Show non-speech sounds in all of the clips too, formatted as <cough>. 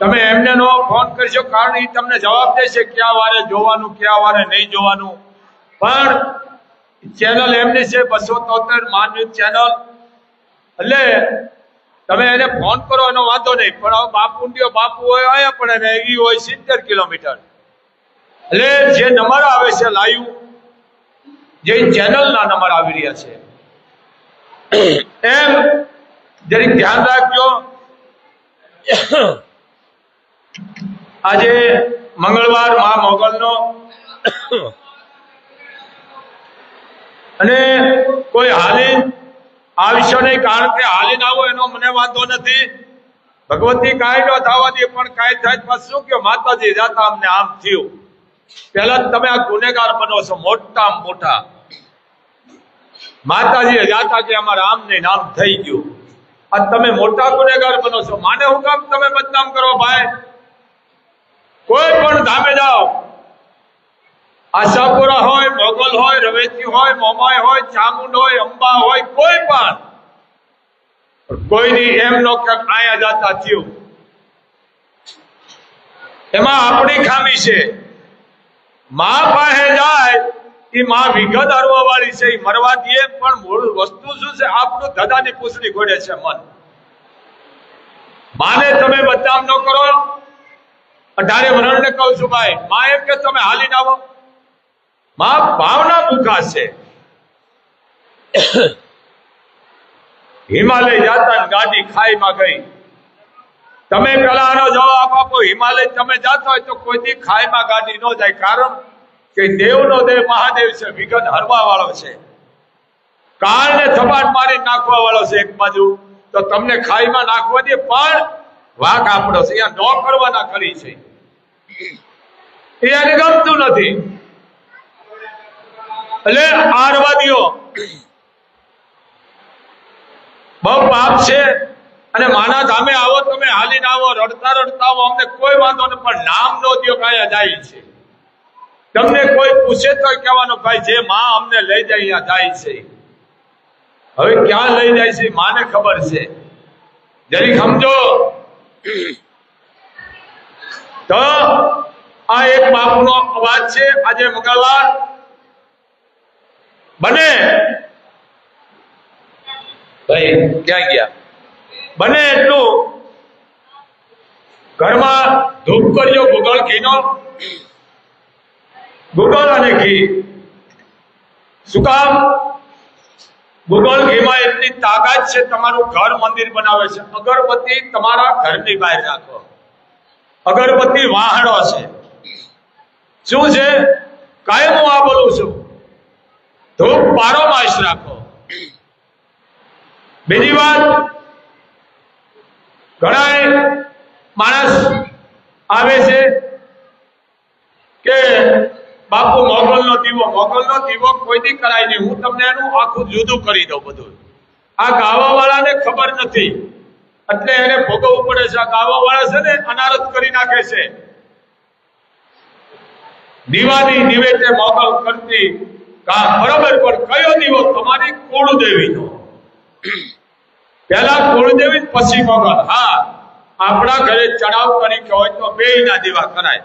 તમે એમને નો ફોન કરશો કારણ એ તમને જવાબ દેશે ક્યાં વારે જોવાનું, ક્યાં વારે નહીં જોવાનું. પણ ચેનલ એમની છે બસો તોતેર માન્યુ ચેનલ. એટલે તમે એને ફોન કરો, એનો વાંધો નહીં. પણ હવે બાપુ લ્યો બાપુ હોય આયા પણ એને એ હોય સિત્તેર કિલોમીટર. એટલે જે નંબર આવે છે લાઈવ, જે ચેનલના નંબર આવી રહ્યા છે. એમ જરીક ધ્યાન રાખજો. આજે મંગળવાર મા મોગલનો. અને કોઈ હાલી આવશો નહીં કારણ કે હાલીને આવો એનો મને વાંધો નથી. ભગવતી કાંઈ ન થવા દે, પણ કાંઈ થાય શું કયો માતાજી જાતા અમને આમ થયું. પહેલા તમે આ ગુનેગાર બનો છો મોટા મોટા. માતાજી જાતા કે અમારા આમ નહીં નામ થઈ ગયું. આ તમે મોટા ગુનેગાર બનો છો. માને હું કામ તમે બદનામ કરો, ભાઈ? કોઈ પણ ધામે જાઓ. આશાપુરા હોય, મોગલ હોય, રવેચી હોય મોમાય હોય, ચામુંડ હોય, અંબા હોય, કોઈ પણ. કોઈની એમ નો કે આયા જાતા થયું. એમાં આપણી ખામી છે. માં પાસે જાય એ માં વિગત હરવા વાળી છે એ મરવા દે, પણ મૂળ વસ્તુ શું છે? આપણું દાદાની પૂછડી ઘોડે છે મન. માને તમે બદનામ ન કરો. અઢારે વરણને કહું છું ભાઈ, માં એમ કે તમે હાલીને આવો. માં ભાવના ભૂખા છે. હિમાલય જાતા ગાડી ખાઈમાં ગઈ. તમે પેલા આનો જવાબ આપો, હિમાલય તમે જાતા હોય તો કોઈથી ખાઈમાં ગાડી ન જાય. કારણ કે દેવનો દેવ મહાદેવ છે, વિઘન હરવા વાળો છે. કાળને થપાટ મારી નાખવા વાળો છે એક બાજુ. તો તમને ખાઈમાં નાખવા દે, પણ વાક આપણો છે, અહીંયા ન કરવાના કરી છે. એ એને ગમતું નથી. એટલે આરવાદીઓ બહુ પાપ છે અને માના ધામે આવો, તમે હાલીને આવો, રડતા રડતા આવો, અમને કોઈ વાંધો નહીં, પણ નામ નો દ્યો કાંઈ જાય છે. તમને કોઈ પૂછે તો કહેવાનો ભાઈ, જે માં અમને લઈ જાય, અહીંયા જાય છે. હવે ક્યાં લઈ જાય છે માને ખબર છે. જરી સમજો. તો આ એક બાપુનો અવાજ છે. આજે મંગળવાર બને. ભાઈ ક્યાં ગયા? બને એટલું. ઘરમાં ધૂપ કર્યો ગુગળ ઘીનો ગુગળ અને ઘી. શું કામ? ગુગળ ઘીમાં એટલી તાકાત છે તમારું ઘર મંદિર બનાવે છે. અગરબત્તી તમારા ઘરની બહાર રાખો. અગરબત્તી વાહણો છે. શું છે? કાયમ હું આ બોલું છું. ધૂપ પારો માસ રાખો. બીજી વાત ઘણા માણસ આવે છે કે, બાપુ, મોગલનો દીવો મોગલનો દીવો કોઈથી કરાય નહીં? હું તમને એનું આખું જુદું કરી દઉં બધું. આ ગાવા વાળાને ખબર નથી. એટલે એને ભોગવવું પડે છે. આ ગાવા વાળા છે ને, અનારત કરી નાખે છે. દીવાની નિવેદે મોકલ કરતી કા બરાબર, પણ કયો દીવો? તમારી કુળદેવીનો. પહેલા કુળદેવી પછી મોગલ હા, આપણા ઘરે ચડાવ કરી કે હોય તો બે ના દીવા કરાય.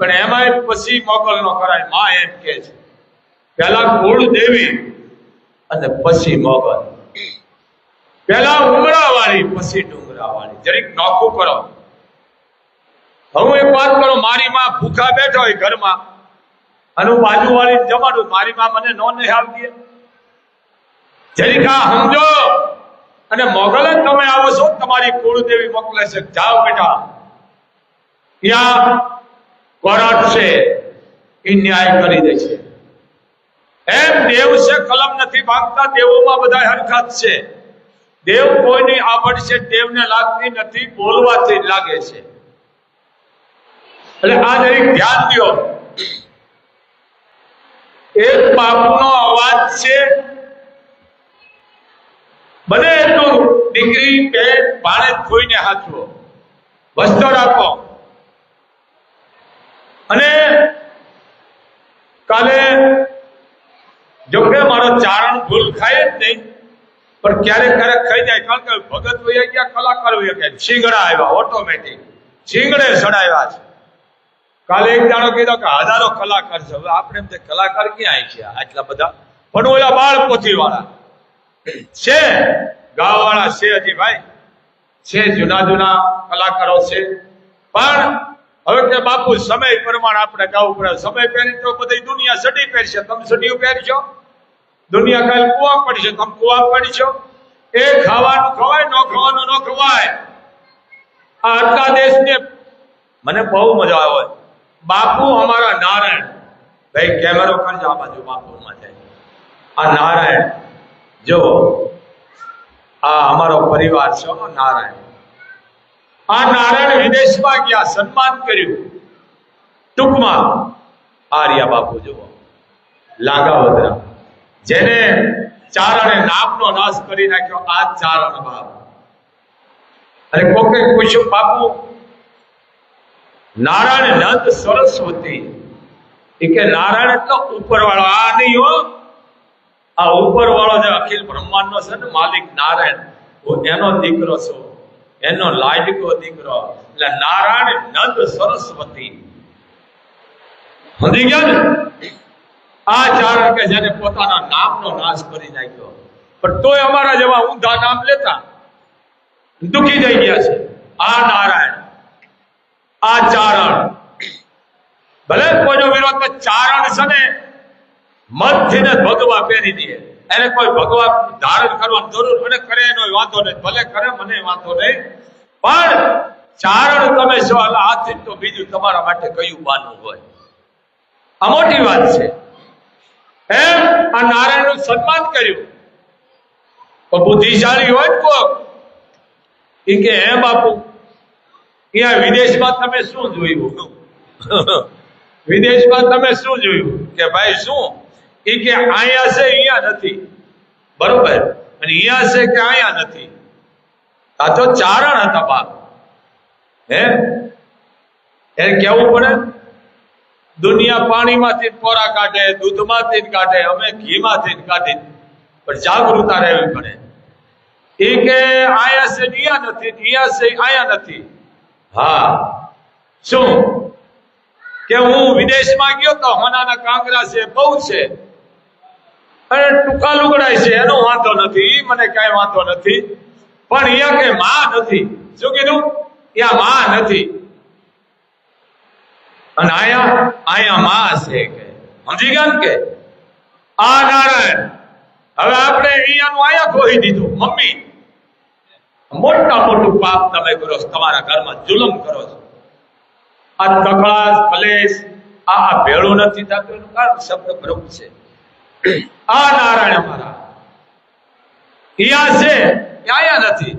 પણ એમાંય પછી મોગલ નો કરાય. માં એમ કે છે. પહેલા કુળદેવી અને પછી મોગલ પહેલા ઉમરા વાળી પછી ડુંગરા વાળી જરીક નોખું કરો. હું એક વાત કરું, મારી માં ભૂખા બેઠો હોય ઘરમાં, અને હું બાજુ વાળી જમાડું, મારી માં મને નો નહીં આવતી. જરીક આ સમજો, અને મોગલ જ તમે આવો છો, તમારી કુળદેવી મોકલે છે. જાઓ બેટા. ત્યાં કોર્ટ છે, એ ન્યાય કરી દે છે. એમ દેવ છે, કલમ નથી ભાગતા, દેવોમાં બધા હરકત છે. દેવ કોઈની આવડ છે દેવને લાગતી નથી, બોલવાથી જ લાગે છે. એટલે આ જરી ધ્યાન દો એક બાપનો અવાજ છે. બને એટલું દીકરી બેન ભાણે ખોઈને હાથવો. વસ્તો રાખો. અને કાલે જોકે મારો ચારણ ભૂલ ખાય જ નહીં. પણ ક્યારેક ક્યારેક ખાઈ જાય, કારણ કે ભગત વયા ગયા, કલાકાર હોય ગયા. શિંગડા આવ્યા ઓટોમેટિક શીંગડે સડાવ્યા છે. કાલે એક દાડો કીધો કે હજારો કલાકાર છે. હવે આપણે એમ તે કલાકાર ક્યાં છે આટલા બધા? પણ ઓલા બાળ પોથી વાળા છે. ગાવાવાળા છે હજી ભાઈ. છે, જૂના જૂના કલાકારો છે. પણ હવે કે બાપુ, સમય પ્રમાણે આપણે ગાવું પડે. સમય પહેરી તો બધી દુનિયા સડી પહેરશે. તમે સડીયું પહેરશો દુનિયા કાલ કુવા પડશે તમે કુવા છો. એ ખાવાનું ખવાય, ન ખાવાનું ન ખવાય. આ આટલા દેશને મને બહુ મજા આવે. બાપુ અમારા નારાયણ. ભાઈ કેમેરો કરજો આ બાજુ બાપુમાં જાય. આ નારાયણ, જો, આ અમારો પરિવાર છે નારાયણ. આ નારાયણ વિદેશમાં ગયા, સન્માન કર્યું. ટૂંકમાં, આર્યા બાપુ, જુઓ. લાગાવદરા જેને ચારણે નામનો નાશ કરી નાખ્યો, આ ચારણ બાપ. અને કોકે પૂછ્યું, બાપુ, નારાયણ નંદ સરસ્વતી. એ કે, નારાયણ એટલે ઉપરવાળો. આ નહીં હો. આ ઉપરવાળો જે અખિલ બ્રહ્માંડનો છે ને માલિક નારાયણ, હું એનો દીકરો છું. એનો લાડકો દીકરો. એટલે નારાયણ નંદ સરસ્વતી. સમજી ગયા ને? આ ચારણ કે જેને પોતાના નામનો નાશ કરી નાખ્યો. પણ તોય અમારા જેવા ઊંધા નામ લેતા દુખી થઈ ગયા છે. આ નારાયણ, આ ચારણ. ભલે કોઈનો વિરોધ ચારણ છે ને મનથી ને ભગવા પહેરી દે. એને કોઈ ભગવા ધારણ કરવાની જરૂર મને કરે એનો વાંધો નહીં. ભલે કરે, મને વાંધો નહીં. પણ ચારણ તમે છો, એટલે આથી તો બીજું તમારા માટે કયું બાનું હોય. આ મોટી વાત છે. એમ આ નારાયણનું સન્માન કર્યું. પણ બુદ્ધિશાળી હોય ને કોક એ કે હે બાપુ અહીંયા વિદેશમાં તમે શું જોયું? <laughs> વિદેશમાં તમે શું જોયું? કે ભાઈ શું? એ કે અહીંયા છે અહીંયા નથી. બરોબર? અને અહીંયા છે કે અહીંયા નથી. આ તો ચારણ હતા બાપ. હે? એને કેવું પડે? દુનિયા પાણીમાંથી પોરા કાઢે, દૂધમાંથી કાઢે, અમે ઘીમાંથી કાઢી. પણ જાગૃતતા રહેવી પડે. એ કે આયા છે અહીંયા નથી અહીંયા છે આયા નથી. હા. શું? કે હું વિદેશમાં ગયો તો હોનાના કાંગરા છે, બહુ છે. અને ટૂંકા લુગડાય છે, એનો વાંધો નથી એ મને કાંઈ વાંધો નથી. પણ અહીંયા કે માં નથી. શું કીધું? ત્યાં માં નથી. અને આયા આયા માં છે કે. સમજી ગયા કે? આ નારાયણ. હવે આપણે અહીંયાનું આયા ખોઈ દીધું, મમ્મી. મોટા મોટું પાપ તમે કરો તમારા ઘરમાં જુલમ કરો છો. આ કકળાશ, કલેશ, આ આ ભેળું નથી થતું કારણ શબ્દ પ્રભુ છે. આ નારાયણ અમારા. અહીંયા છે અહીંયા નથી.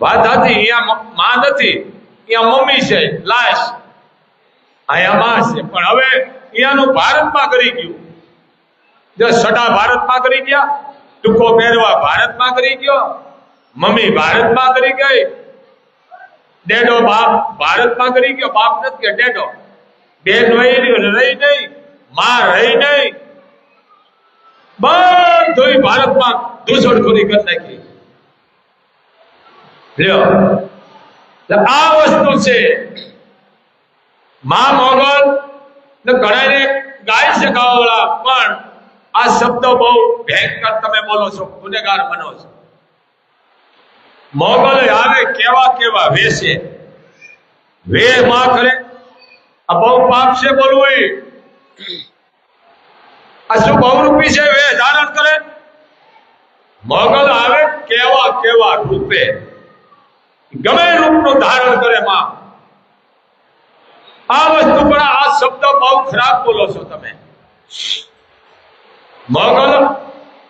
વાત હતી, અહીંયા માં નથી, અહીંયા મમ્મી છે, લાશ. અહીંયા છે. પણ હવે અહીંયાનું ભારતમાં કરી ગયું. જો સડા ભારતમાં કરી ગયા, ટૂંકો પહેરવા ભારતમાં કરી ગયો, મમ્મી ભારતમાં કરી ગઈ, ડેડો બાપ ભારતમાં કરી ગયો, બાપ નથી કે ડેડો. બેન રહી રહી નહીં, માં રહી નહીં. બધું ભારતમાં ઘૂસણખોરી કરી નાખી. લ્યો. આ વસ્તુ છે. માં મોગલ ને ઘણાને ગાય છે ગાવાવાળા પણ આ શબ્દ બહુ ભયંકર તમે બોલો છો, ગુનેગાર બનો છો. મોગલ આવે કેવા કેવા વેશે. વે માં કરે આ બહુ પાપ છે બોલવું આ શું બહુરૂપી છે? વે ધારણ કરે. મોગલ આવે કેવા કેવા રૂપે. ગમે રૂપનું ધારણ કરે માં. આ વસ્તુ પણ આ શબ્દ બહુ ખરાબ બોલો છો તમે. મોગલ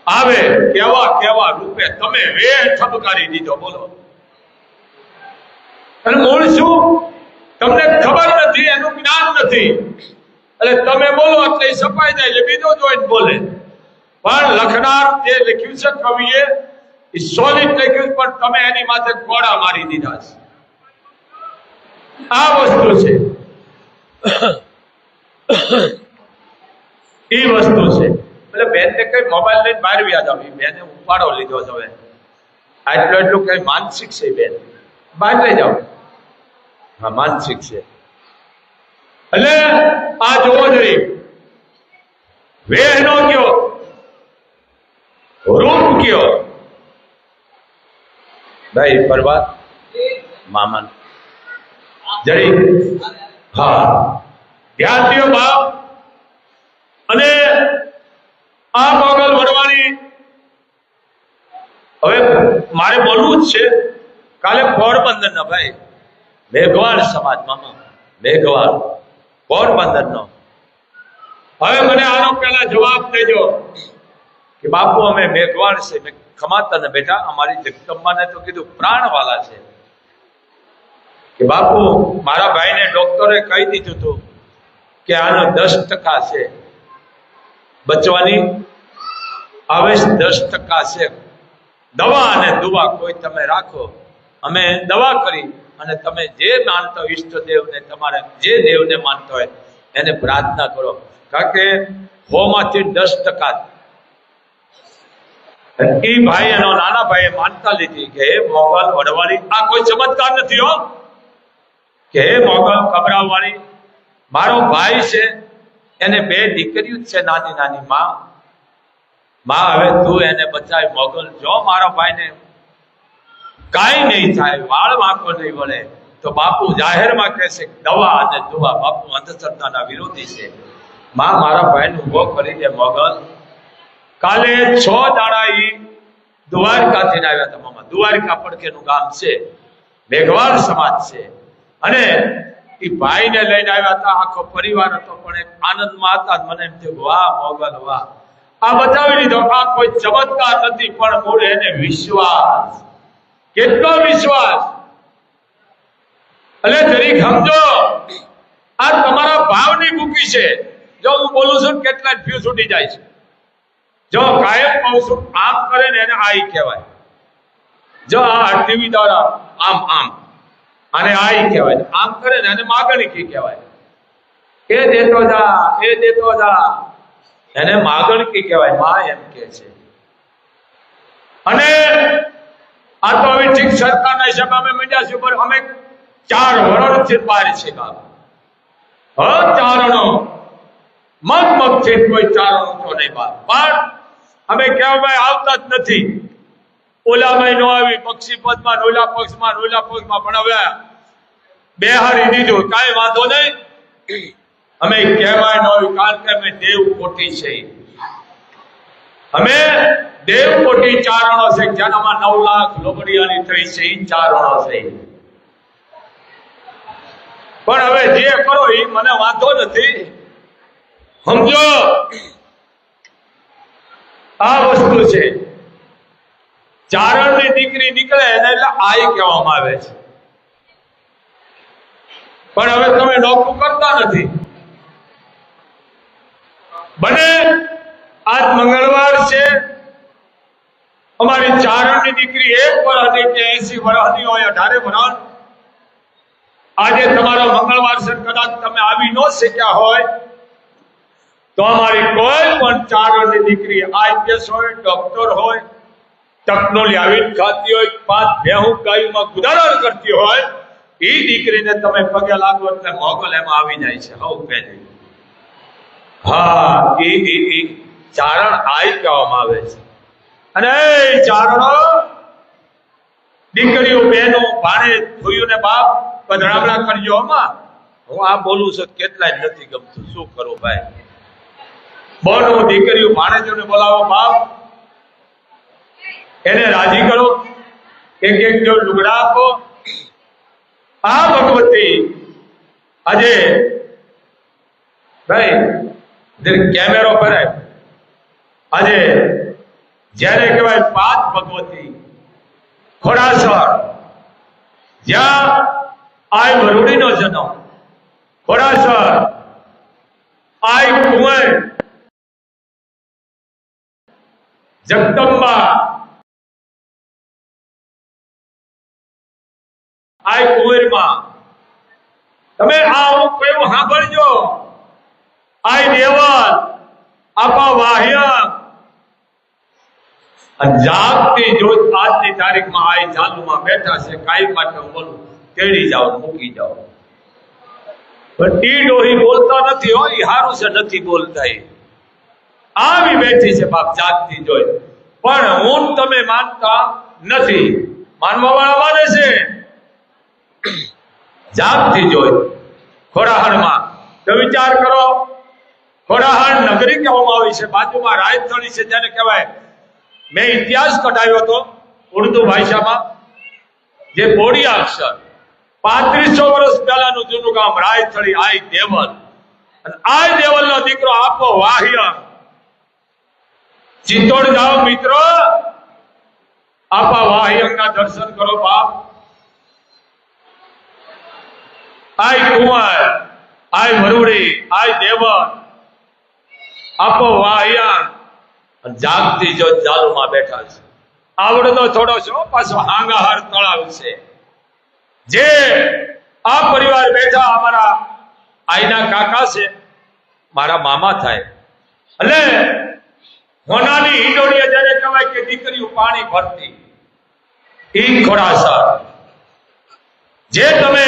આવે કેવા કેવા રૂપે તમે વે ઠપકારી દીધો, બોલો. અને મૂળ શું? તમને ખબર નથી, એનું જ્ઞાન નથી. એટલે તમે બોલો, એટલે સપાઈ જાય, એટલે બીજો જોઈને બોલે. પણ લખનાર જે લખ્યું છે કવિએ, એ સોલિડ લખ્યું પણ તમે એની માથે કોડા મારી દીધા છે. આ વસ્તુ છે. <coughs> એ વસ્તુ છે. એટલે બેન ને કઈ મોબાઈલ લઈને બહાર વ્યા જાવ બેને ઉપાડો લીધો છે હવે. આટલું એટલું કઈ માનસિક છે બેન? બહાર લઈ જાઓ. હા, માનસિક છે. એટલે આ જોવો જોઈએ વેહ નો કયો રૂપ કયો ભાઈ પરવા મામન જડી? હા. ધ્યાન દ્યો બાપ? અને આ મોગલ વડવાની હવે મારે બોલવું જ છે. કાલે પોરબંદર ના ભાઈ, મેઘવાળ સમાજમાં મેઘવાળ પોરબંદર નો હવે મને આનો પહેલા જવાબ દેજો કે બાપુ, અમે મેઘવાળ છે. મેં ખમાતા ને બેટા, અમારી જગદંબાને તો કીધું પ્રાણવાલા છે. કે બાપુ, મારા ભાઈને ડોક્ટરે કહી દીધું હતું કે આનો દસ ટકા છે. બચવાની? આવેશ દસ ટકા છે. દવા અને દુવા કોઈ તમે રાખો. અમે દવા કરી અને તમે જે માનતો ઈષ્ટદેવને તમારે જે દેવને માનતો હોય એને પ્રાર્થના કરો. કારણ કે હોમાંથી દસ ટકા એ ભાઈ એનો નાના ભાઈએ માનતા લીધી કે મોગલ વડવાળી, આ કોઈ ચમત્કાર નથી હો. કે હે મોગલ કબરાવાળી મારો ભાઈ છે, એને બે દીકરીઓ છે નાની નાની માં. માં, હવે તું એને બચાવી, મોગલ, જો મારો ભાઈને કાંઈ નહીં થાય, વાળ વાંકો નહીં વળે, તો બાપુ જાહેરમાં કહેશે દવા અને દુવા બાપુ અંધશ્રદ્ધાના વિરોધી છે. માં, મારા ભાઈનું ઊભો કરી દે, મોગલ. કાલે છ દાડા ઈ દ્વારકાથી આવ્યા હતા, મામા. દ્વારકા પડકેનું ગામ છે. મેઘવાળ સમાજ છે. અને એ ભાઈને લઈને આવ્યા હતા, આખો પરિવાર હતો, પણ એક આનંદમાં હતા મને એમ થયું, વાહ, મોગલ, વાહ. આ બતાવી દીધો, આ કોઈ ચમત્કાર નથી, પણ મૂળ એને વિશ્વાસ. કેટલો વિશ્વાસ? એટલે જરીક સમજો, આ તમારા ભાવની ભૂકી છે. જો હું બોલું છું કેટલા ફ્યુ છૂટી જાય છે. જો કાયમ કહું છું, આમ કરે ને એને આઈ કહેવાય. જો આ ટીવી દ્વારા, આમ આમ. આને આઈ કહેવાય. આમ કરે ને એને માગણી કી કહેવાય. એ દેતો જા, એ દેતો જા. એને માગણ કી કહેવાય. માં એમ કે છે. અને આ તો હવે ઠીક સરકારના હિસાબે અમે મીડિયા છે ઉપર અમે ચાર વર્ષથી બહાર છે બાપ. હ, ચારણો. મગ મગ છે કોઈ ચારણો તો નહીં બાપ. પણ અમે કહેવાય આવતા જ નથી. ઓલામાં નો આવી, પક્ષી પદમાં, ઓલા પક્ષમાં ઓલા પક્ષમાં. પણ હવે બેહારી દીધું કાંઈ વાંધો નહીં. અમે કહેવાય ન કારણ કે અમે દેવ કોટી છે અમે દેવ કોટી ચારણો છે જેનામાં નવ લાખ, લોબડિયાની થઈ છે એ ચારણો છે. પણ હવે જે કરો એ મને વાંધો નથી. સમજો? આ વસ્તુ છે. ચારણની દીકરી નીકળે એને એટલે આઈ કહેવામાં આવે છે. પણ હવે તમે નોકરું કરતા નથી. બને આજ મંગળવાર છે. અમારી ચારણની દીકરી એક વર્ષની કે એસી વર્ષની હોય, અઢારે વર્ષ આજે તમારો મંગળવાર છે, કદાચ તમે આવી ન શક્યા હોય, તો અમારી કોઈ પણ ચારણની દીકરી આઈપીએસ હોય, ડોક્ટર હોય ટેકનોલોજી આવી ખાતી હોય પાંચ ભેહું ગાયુમાં ગુદારણ કરતી હોય એ દીકરીને તમે પગે લાગો એટલે મોગલ એમાં આવી જાય છે. હવ પહેલી હા, એ એ એ ચારણ આઈ કહેવામાં આવે છે. અને ચારણો દીકરીઓ, બહેનો, ભાણે જોયું ને બાપ, પધરામણા કરજો આમાં. હું આ બોલું છું, કેટલાય નથી ગમતું. શું કરો ભાઈ? બોલો દીકરીઓ, ભાણેજોને બોલાવો બાપ. એને રાજી કરો. એક એક જો લુગડા આપો. આ ભગવતી. આજે, ભાઈ કેમેરો કરે આજે જ્યારે કહેવાય પાંચ ભગવતી, ખોડાસર, જ્યાં આય વરુડીનો જન્મ, ખોડાસર, આય કુંવર, જગદંબા આય કુંવરમાં તમે આ હું કયું સાંભળજો. આઈ દેવલ, આપા વાહ્ય જાગતી જોત આજની તારીખમાં આય ચાલુમાં બેઠા છે, કાંઈ માટે બોલું, તેડી જાઓ, મૂકી જાઓ. પણ એ ડોહી બોલતા નથી હોય હારું છે, નથી બોલતા એ આવી બેઠી છે બાપ જાગતી જોઈ. પણ હું તમે માનતા નથી. માનવા વાળા માને છે. જાગતી જોઈ. ખોડાહણમાં તો વિચાર કરો ખોડાહણ નગરી કહેવામાં આવી છે. બાજુમાં રાજધાની છે, જેને કહેવાય મેં ઇતિહાસ કઢાવ્યો હતો, ઉર્દુ ભાષામાં, જે બોડી અક્ષર. પાંત્રીસો વર્ષ પહેલાનું જૂનું ગામ રાયથળી આઈ દેવલ. અને આઈ દેવલનો દીકરો આપો વાહ્ય. ચિત્તોડ જાઓ મિત્રો, આપા વાહ્યંગના દર્શન કરો બાપ. આય કુંવર આય વરુડી આય દેવલ આપો વાહ્યા અને જાગતી જો જાલુમાં બેઠા છે. આવડતો થોડો છો પાછો હાંગાહાર તળાવ છે. જે આ પરિવાર બેઠા અમારા આઈના કાકા છે મારા મામા થાય. એટલે હોનાની હિંડોળીએ જ્યારે કહેવાય કે દીકરીઓ પાણી ભરતી. ઈ ખોડાસર જે તમે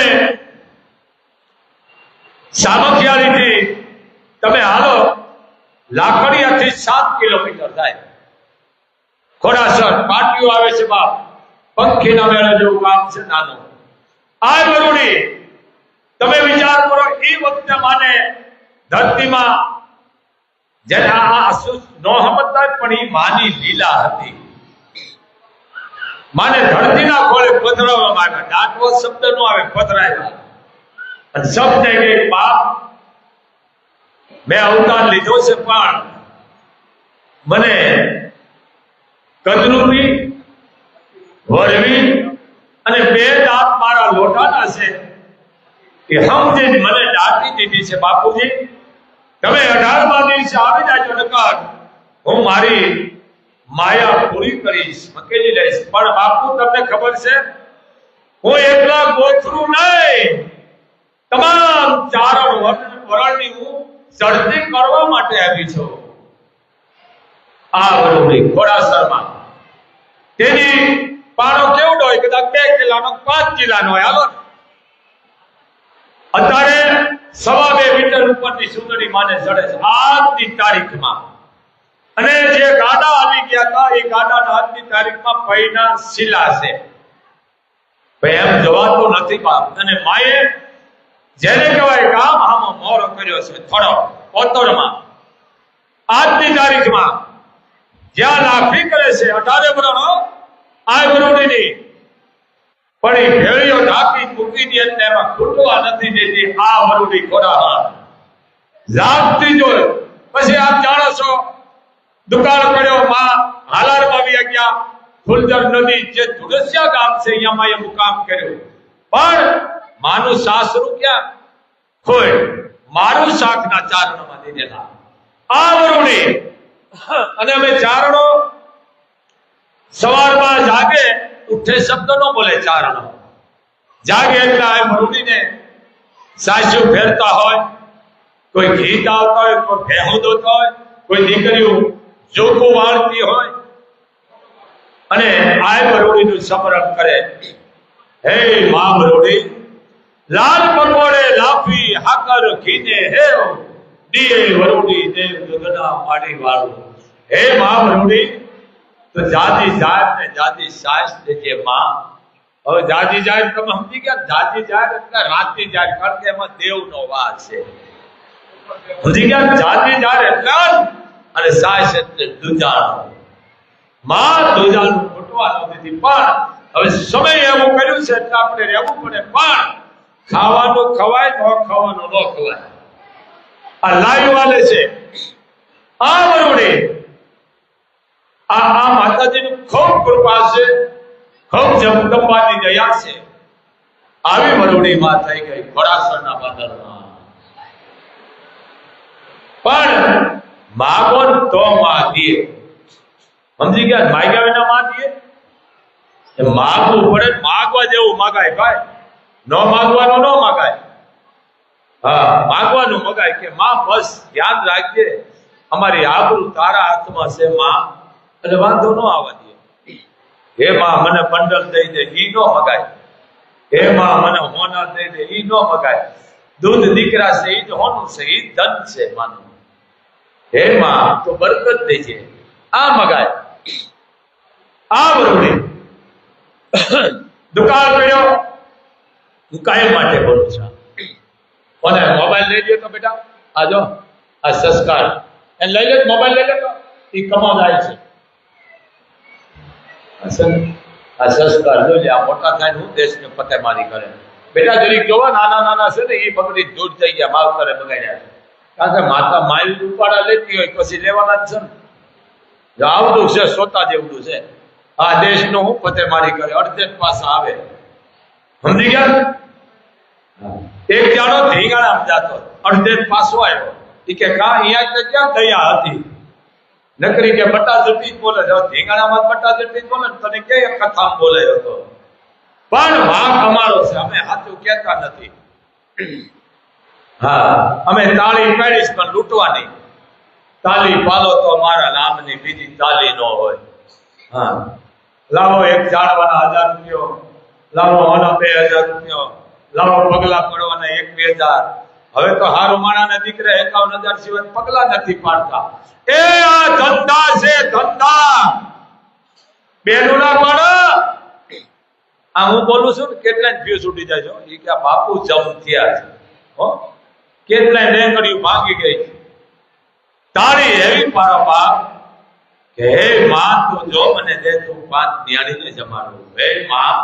સામખિયાળીથી તમે હાલો લાકડિયાથી સાત કિલોમીટર થાય. ખોડાસર પાટિયું આવે છે બાપ. પંખીના મેળા જેવું કામ છે નાનું. આ વરુડી તમે વિચાર કરો, એ વખતે માને ધરતીમાં જેને આ ન સમજતા પણ એ માની લીલા હતી. માને ધરતીના ખોળે પધરાવવામાં આવ્યા. ડાટવો શબ્દ નો આવે પધરાવ્યા અને શબ્દ કે બાપ, મેં અવતાર લીધો છે, પણ મને કદરૂપી, વરવી અને બે દાંત મારા લોટાના છે. કે સમજે મને દાટી દીધી છે, બાપુજી. તમે અઢારમા દિવસે આવી જાજો, નકર હું મારી માયા પૂરી કરીશ મકેલી લઈશ. પણ બાપુ, તમને ખબર છે, હું એકલા ગોથરું નહીં. તમામ ચાર વર્ણ વરણની હું ચડતી કરવા માટે આવી છું. આ વરુડી ઘોડાસરમાં. તેની પાણો કેવડો હોય? કદાચ બે કિલ્લાનો પાંચ કિલ્લાનો હોય. હાલો. અત્યારે સવા બે મીટર ઉપરની સુંદરી માને ચડે છે. આજની તારીખમાં. અને જે ગાડા આવી ગયા હતા, એ ગાડાના આજની તારીખમાં પૈના શિલા છે. ભાઈ, એમ જવાતું નથી બાપ અને માએ જેને કહેવાય કામ હામો મોરો કર્યો છે. થોડો કોતરમાં આજની તારીખમાં જ્યાં લાફી કરે છે, અઢારે વર્ષનો આ વરુડીની પણ એ ભેળીઓ ઢાંકી મૂકી દે એટલે એમાં ખૂટવા નથી દેતી. આ વરુડી ખોરા જાગતી જો પછી આપ જાણો છો, દુકાળ પડ્યો, માં હાલારમાં આવી ગયા. ફુલદર નદી, જે ધુડસિયા ગામ છે અહીંયામાં એ મુકામ કર્યો. પણ માનું સાસરું ક્યાં હોય, મારું શાકના ચારણમાં દીધેલા આ વરુડી અને અમે ચારણો સવારમાં જાગે, ઉઠે શબ્દ નો બોલે ચારણો. જાગે એટલે આ વરુણીને સાસુ ફેરતા હોય, કોઈ ગીત આવતા હોય, કોઈ ભેહું દોતો હોય, કોઈ દીકરીઓ જોખું વાળતી હોય. અને આ વરુણીનું સમરણ કરે. હે મા વરુડી લાલ પકોડે લાફી હાકર ઘીને હેવ દીએ વરુડી દેવ ગગના માડી વાળો. હે મા વરુડી, તો જાતિ જાત ને જાતિ સાસ જે માં. હવે જાતિ જાત તમે સમજી ગયા જાતિ જાત એટલે રાતિ જાત કારણ કે એમાં દેવનો વાસ છે. સમજી ગયા જાતિ જાત એટલે અને સાસ એટલે દુજાણો. માં દુજાનું ખોટવા નથી પણ હવે સમય એવું કર્યું છે એટલે આપણે રહેવું પડે, પણ ખાવાનું ખવાય ન ખાવાનું ન ખવાય. આ લાઈવ વાલે છે. આ વરુણે આ આ માતાજીનું ખૂબ કૃપા છે. ખૂબ જગદંબાની દયા છે. આવી વરુણી માં થઈ ગઈ ખોરાસરના બંદરમાં પણ માગો તો માં દે સમજી ગયા? માગ્યા વિના માં દે માગવું પડે, માગવા જેવું માગાય ભાઈ. ન માગવાનું, ન મગાય. હા, માગવાનું મગાય કે માં, બસ, યાદ રાખજે, અમારી આબરૂ તારા હાથમાં છે, માં. એટલે વાંધો ન આવવા દે. હે માં, મને બંડલ દઈ દે, ઈ ન મગાય. હે માં, મને હોના દઈ દે, ઈ ન મગાય. દૂધ દીકરા સહિત હોનું સહિત ધન છે, માનું. હે માં, તો બરકત દેજે. આ મગાય. આ વરુણે <coughs> દુકાળ કર્યો હું કાયમ માટે બોલું છું. કોને, મોબાઈલ લઈ લ્યો તો બેટા, આ જો, આ સંસ્કાર. એને લઈ લે મોબાઈલ લઈ લે તો. એ કમા જાય છે. આ સં- આ સંસ્કાર જો લે આ મોટા થાય ને હું દેશને પતે મારી કરે. બેટા, જરીક જોવા, નાના નાના છે ને એ બગડી દૂર થઈ ગયા, માવતરે બગાડ્યા છે. કારણ કે માતા માયું ઉપાડા લેતી હોય, પછી લેવાના જ છે ને. જો આવડું છે, સોતા જેવડું છે. આ દેશનો હું પતે મારી કરે, અડધે જ પાછા આવે. સમજી ગયા? એક જાણો ધીંગાણા જાતો, અડધે પાછો આવ્યો. એ કે કા અહીંયા જગ્યા દયા હતી? નકરી કે બટા જટી બોલે છે. ધીંગાણામાં બટા જટી બોલે તને કે કથા બોલાયો હતો? પણ વાંક અમારો છે, અમે સાચું કહેતા નથી. હા, અમે તાળી પાડીશ પણ લૂંટવાની. તાલી પાલો તો મારા નામની, બીજી તાલી ન હોય. હા, લાવો એક જાણવાના હજાર રૂપિયો. લાવો આના બે હજાર રૂપિયા. લાવો પગલા પડવાના એક બે હજાર. હવે તો હારો માણાના દીકરા એકાવન હજાર સિવાય પગલા નથી પાડતા. એ આ ધંધા છે, ધંધા. બેનું ના પાડો આ હું બોલું છું ને, કેટલાય ફ્યુ છૂટી જાય છો એ કે બાપુ જમ થયા છે. કેટલાય રેંગડીઓ ભાંગી ગઈ છે. તાળી એવી મારા બાપ કે, હે માં, તું જો મને દે તું પાંચ નિયાળીને જમાડું. હે માં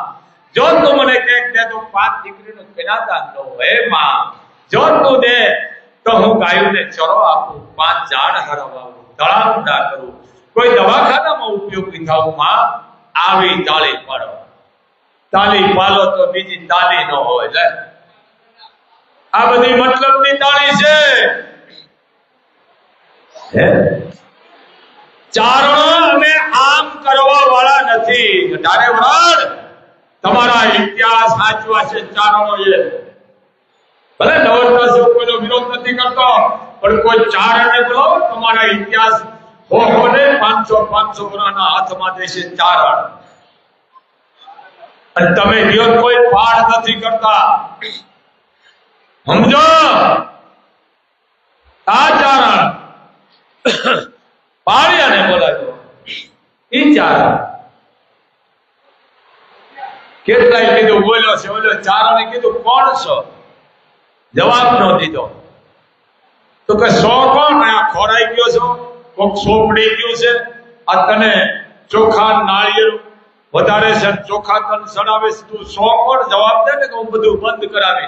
જો તું મને કહે કે તો પાંચ દીકરીનો કન્યાદાન દઉં હે માં. જો તું દે તો હું ગાયોને ચરો આપું, પાંચ ઝાડ હરવાવું તળાવ કરું. કોઈ દવાખાનામાં ઉપયોગી થાવું માં, આવી તાળી પાડો. તાળી પાલો તો બીજી તાળી ન હોય, લે. આ બધી મતલબની તાળી છે. હે? ચારણો અને આમ કરવા વાળા નથી. ડારે વરાડ તમારા ઇતિહાસ સાચવા છે, ચારણો એ. ભલે નવરતા છે કોઈનો વિરોધ નથી કરતો, પણ કોઈ ચારણને બોલો તમારા ઇતિહાસ હો હો ને પાંચસો પાંચસો વર્ષના હાથમાં દેશે ચારણ. અને તમે વિરોધ કોઈ પાડ નથી કરતા. સમજો આ ચારણ પાળિયાને બોલાવ્યો ઈ ચારણ કેટલાય કીધું, બોલ્યો છે, બોલ્યો. ચારણે કીધું, કોણ છો? જવાબ ન દીધો. તો કે સો કોણ? આ ખોરાઈ ગયો છો. કોક સોપડી ગયું છે. આ તને ચોખા નાળિયેર વધારે છે ચોખા તન સડાવે છે. તું સો કોણ? જવાબ દે ને કે હું બધું બંધ કરાવી.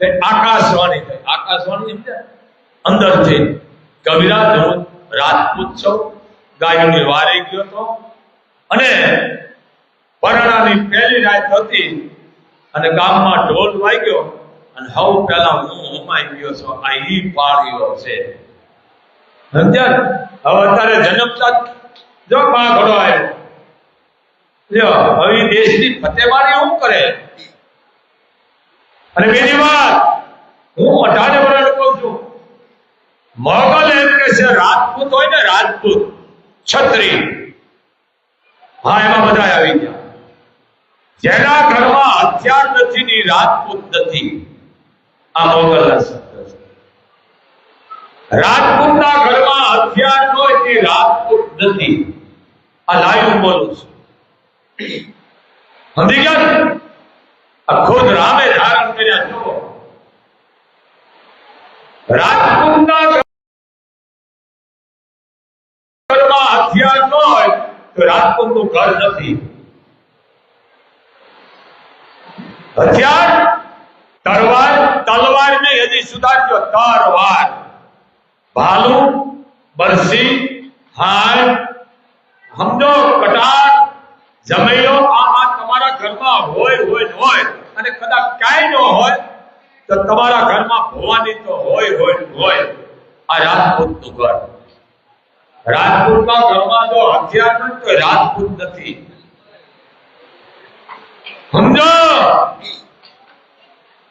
તે આકાશવાણી થઈ. આકાશવાણી અંદરથી કવિરાજ હું રાજપૂત છું. ગાયોની વારે ગયો તો. અને પરણાની પહેલી રાત હતી અને ગામમાં ઢોલ વાગ્યો અને હવ પહેલા હું હોમાઈ ગયો છું. આ ઈ છે. સમજ્યા? હવે અત્યારે જન્મતા જ પા ઘડો આવ્યો જો હવે દેશની ફતેમારી શું કરે. અને બીજી વાત, હું અઢારે વર્ષ કહું છું. મોગલ એમ કે છે, રાજપૂત હોય ને રાજપૂત, છત્રી. હા, એમાં બધા આવી ગયા. જેના ઘરમાં હથિયાર નથી ની રાજપૂત નથી આ મોગલના શબ્દ છે રાજપૂતના ઘરમાં હથિયાર ન હોય તે રાજપૂત નથી આ લાઈવ બોલું છું સમજી ગયા ને? આ ખુદ રામે ધારણ કર્યા જુઓ રાજપૂતના ઘરમાં હથિયાર ન હોય તો રાજપૂતનું ઘર નથી હથિયાર, તલવાર તલવાર નહીં હજી સુધારજો તરવાર. ભાલુ, બરસી, હાર, હમદો, કટાર જમૈયો આ આ તમારા ઘરમાં હોય હોય હોય. અને કદાચ કાંઈ ન હોય, તો તમારા ઘરમાં ભવાની તો હોય હોય હોય. આ રાજપૂતનું ઘર. રાજપૂતના ઘરમાં જો હથિયાર નથી, તો રાજપૂત નથી. સમજો?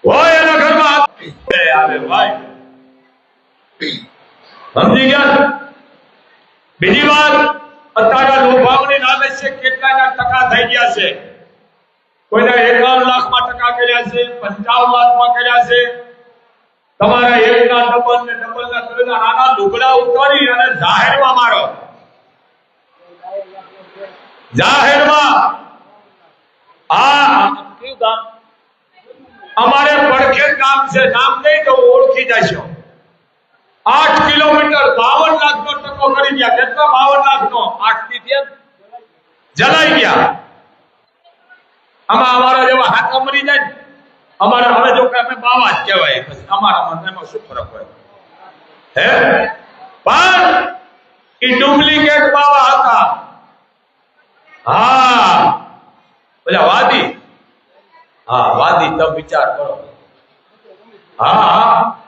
હોય એના ઘરમાં. આવે, ભાઈ. સમજી ગયા? બીજી વાત અત્યારના લોભાવની નામે છે, કેટલાના ટકા થઈ ગયા છે? કોઈના એકાવન લાખમાં ટકા કર્યા છે, પંચાવન લાખમાં કર્યા છે? તમારા એકના ડબલ ને ડબલ ના ત્રણના નાના લુગડા ઉતારી અને જાહેરમાં મારો. જાહેરમાં અમારે પડખે ગામ છે, નામ નહીં તો ઓળખી જશો. આઠ કિલોમીટર, બાવન લાખ નો ટકો કરી ગયા. કેટલો? બાવન લાખ નો આઠથી ત્યાં જલાઈ ગયા. આમાં અમારા જેવા હાથ મરી જાય અમારા હવે જો કે અમે બાવા જ કહેવાય. પછી અમારા ને એમાં શું ફરક હોય? હે? પણ એ ડુપ્લિકેટ બાવા હતા. હા. પેલા વાદી. હા વાદી તમે વિચાર કરો. હા હા.